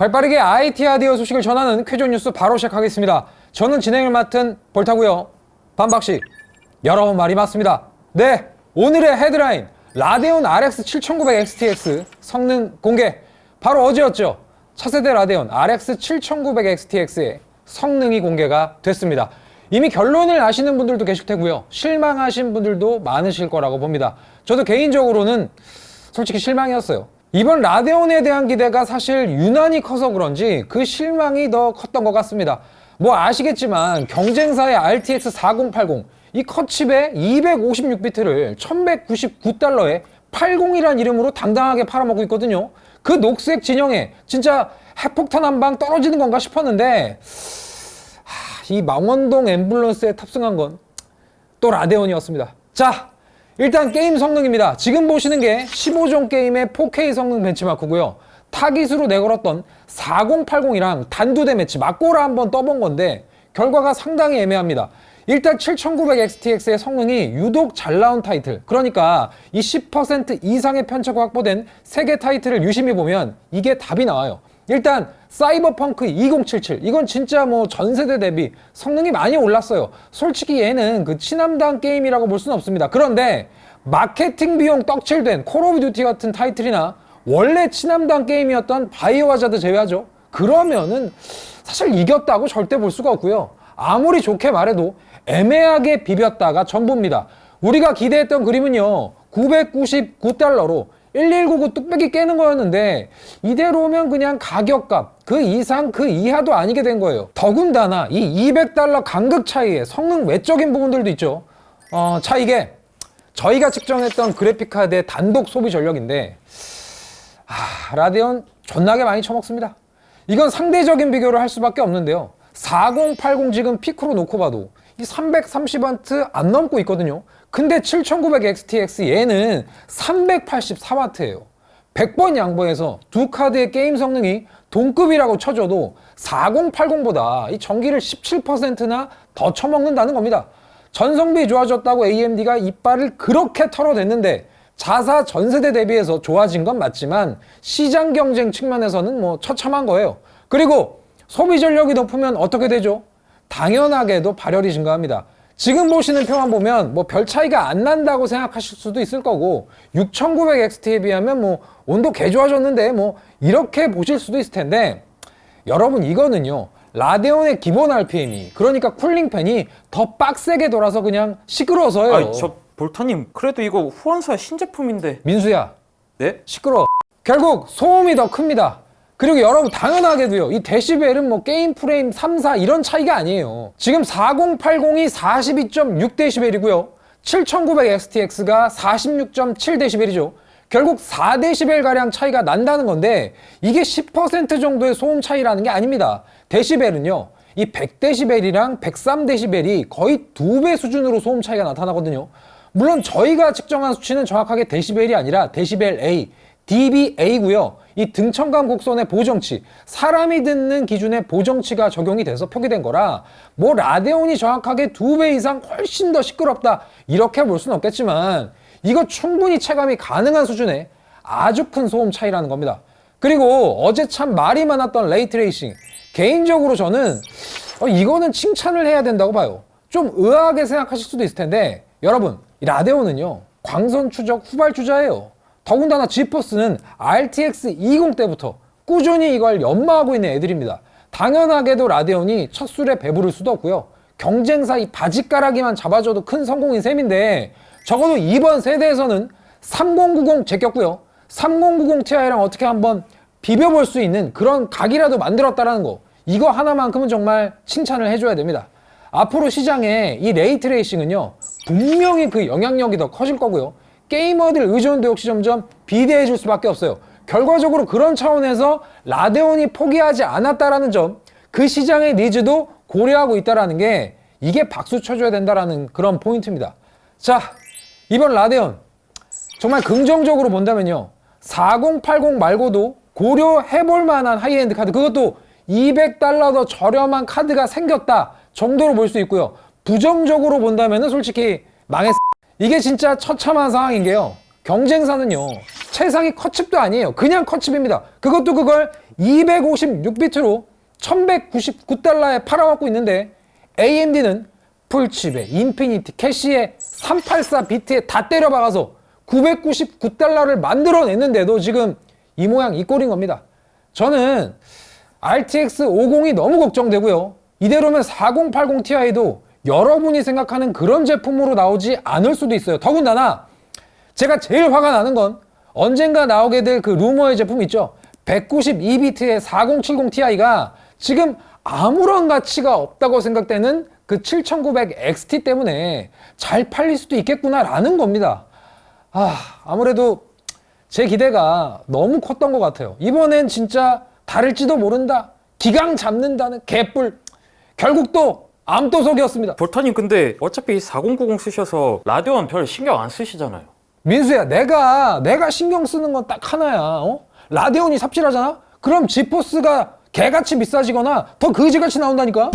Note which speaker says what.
Speaker 1: 발빠르게 IT 아디오 소식을 전하는 퀴즈 뉴스 바로 시작하겠습니다. 저는 진행을 맡은 볼타고요. 반박식. 여러분 말이 맞습니다. 네, 오늘의 헤드라인 라데온 RX 7900 XTX 성능 공개. 바로 어제였죠. 차세대 라데온 RX 7900 XTX의 성능이 공개가 됐습니다. 이미 결론을 아시는 분들도 계실 테고요. 실망하신 분들도 많으실 거라고 봅니다. 저도 개인적으로는 솔직히 실망이었어요. 이번 라데온에 대한 기대가 사실 유난히 커서 그런지 그 실망이 더 컸던 것 같습니다. 뭐 아시겠지만 경쟁사의 RTX 4080 이 컷칩에 256비트를 1199달러에 80이란 이름으로 당당하게 팔아먹고 있거든요. 그 녹색 진영에 진짜 핵폭탄 한 방 떨어지는 건가 싶었는데 하, 이 망원동 앰뷸런스에 탑승한 건 또 라데온이었습니다. 자, 일단 게임 성능입니다. 지금 보시는 게 15종 게임의 4K 성능 벤치마크고요. 타깃으로 내걸었던 4080이랑 단두대 매치 맞고라 한번 떠본 건데 결과가 상당히 애매합니다. 일단 7900XTX의 성능이 유독 잘 나온 타이틀 그러니까 이 10% 이상의 편차가 확보된 세개 타이틀을 유심히 보면 이게 답이 나와요. 일단 사이버펑크 2077 이건 진짜 뭐 전 세대 대비 성능이 많이 올랐어요. 솔직히 얘는 그 친함당 게임이라고 볼 수는 없습니다. 그런데 마케팅 비용 떡칠된 콜 오브 듀티 같은 타이틀이나 원래 친함당 게임이었던 바이오 하자드 제외하죠. 그러면은 사실 이겼다고 절대 볼 수가 없고요. 아무리 좋게 말해도 애매하게 비볐다가 전부입니다. 우리가 기대했던 그림은요. 999달러로 1199 뚝배기 깨는 거였는데 이대로면 그냥 가격값 그 이상 그 이하도 아니게 된 거예요. 더군다나 이 200달러 간극 차이에 성능 외적인 부분들도 있죠. 어, 자 이게 저희가 측정했던 그래픽카드의 단독 소비 전력인데 아, 라데온 존나게 많이 처먹습니다. 이건 상대적인 비교를 할 수밖에 없는데요. 4080 지금 피크로 놓고 봐도 이 330W 안 넘고 있거든요. 근데 7900 XTX 얘는 384W예요. 100번 양보해서 두 카드의 게임 성능이 동급이라고 쳐줘도 4080보다 이 전기를 17%나 더 처먹는다는 겁니다. 전성비 좋아졌다고 AMD가 이빨을 그렇게 털어댔는데 자사 전세대 대비해서 좋아진 건 맞지만 시장 경쟁 측면에서는 뭐 처참한 거예요. 그리고 소비 전력이 높으면 어떻게 되죠? 당연하게도 발열이 증가합니다. 지금 보시는 표만 보면 뭐 별 차이가 안 난다고 생각하실 수도 있을 거고 6900 XT에 비하면 뭐 온도 개 좋아졌는데 뭐 이렇게 보실 수도 있을 텐데 여러분 이거는요 라데온의 기본 RPM이 그러니까 쿨링팬이 더 빡세게 돌아서 그냥 시끄러워서요
Speaker 2: 아니 저 볼타님 그래도 이거 후원사 신제품인데
Speaker 1: 민수야
Speaker 2: 네?
Speaker 1: 시끄러. 결국 소음이 더 큽니다. 그리고 여러분 당연하게도요. 이 데시벨은 뭐 게임 프레임 3, 4 이런 차이가 아니에요. 지금 4080이 42.6 데시벨이고요. 7900 XTX가 46.7 데시벨이죠. 결국 4 데시벨 가량 차이가 난다는 건데 이게 10% 정도의 소음 차이라는 게 아닙니다. 데시벨은요. 이 100데시벨이랑 103데시벨이 거의 두 배 수준으로 소음 차이가 나타나거든요. 물론 저희가 측정한 수치는 정확하게 데시벨이 아니라 데시벨 A, dBA고요. 이 등청감 곡선의 보정치, 사람이 듣는 기준의 보정치가 적용이 돼서 표기된 거라 뭐 라데온이 정확하게 두 배 이상 훨씬 더 시끄럽다 이렇게 볼 수는 없겠지만 이거 충분히 체감이 가능한 수준의 아주 큰 소음 차이라는 겁니다. 그리고 어제 참 말이 많았던 레이트레이싱 개인적으로 저는 어, 이거는 칭찬을 해야 된다고 봐요. 좀 의아하게 생각하실 수도 있을 텐데 여러분 이 라데온은요 광선 추적 후발 주자예요. 더군다나 지포스는 RTX 20 때부터 꾸준히 이걸 연마하고 있는 애들입니다. 당연하게도 라데온이 첫 술에 배부를 수도 없고요. 경쟁사 이 바지가락이만 잡아줘도 큰 성공인 셈인데 적어도 이번 세대에서는 3090 제꼈고요. 3090 Ti랑 어떻게 한번 비벼볼 수 있는 그런 각이라도 만들었다라는 거. 이거 하나만큼은 정말 칭찬을 해줘야 됩니다. 앞으로 시장에 이 레이트레이싱은요 분명히 그 영향력이 더 커질 거고요 게이머들 의존도 역시 점점 비대해질 수밖에 없어요 결과적으로 그런 차원에서 라데온이 포기하지 않았다라는 점 그 시장의 니즈도 고려하고 있다라는 게 이게 박수 쳐줘야 된다라는 그런 포인트입니다 자 이번 라데온 정말 긍정적으로 본다면요 4080 말고도 고려해볼 만한 하이엔드 카드 그것도 200달러 더 저렴한 카드가 생겼다 정도로 볼 수 있고요. 부정적으로 본다면 솔직히 망했. 이게 진짜 처참한 상황인 게요. 경쟁사는요. 최상위 컷칩도 아니에요. 그냥 컷칩입니다. 그것도 그걸 256비트로 1199달러에 팔아먹고 있는데 AMD는 풀칩에 인피니티 캐시에 384 비트에 다 때려박아서 999달러를 만들어냈는데도 지금 이 모양 이 꼴인 겁니다. 저는 RTX 50이 너무 걱정되고요. 이대로면 4080 Ti도 여러분이 생각하는 그런 제품으로 나오지 않을 수도 있어요. 더군다나 제가 제일 화가 나는 건 언젠가 나오게 될 그 루머의 제품 있죠. 192비트의 4070 Ti가 지금 아무런 가치가 없다고 생각되는 그 7900 XT 때문에 잘 팔릴 수도 있겠구나라는 겁니다. 아, 아무래도 제 기대가 너무 컸던 것 같아요. 이번엔 진짜 다를지도 모른다. 기강 잡는다는 개뿔. 결국 또 암도석이었습니다.
Speaker 2: 볼타님 근데 어차피 4090 쓰셔서 라데온 별 신경 안 쓰시잖아요.
Speaker 1: 민수야, 내가 내가 신경 쓰는 건 딱 하나야. 어? 라데온이 삽질하잖아? 그럼 지포스가 개같이 비싸지거나 더 그지같이 나온다니까?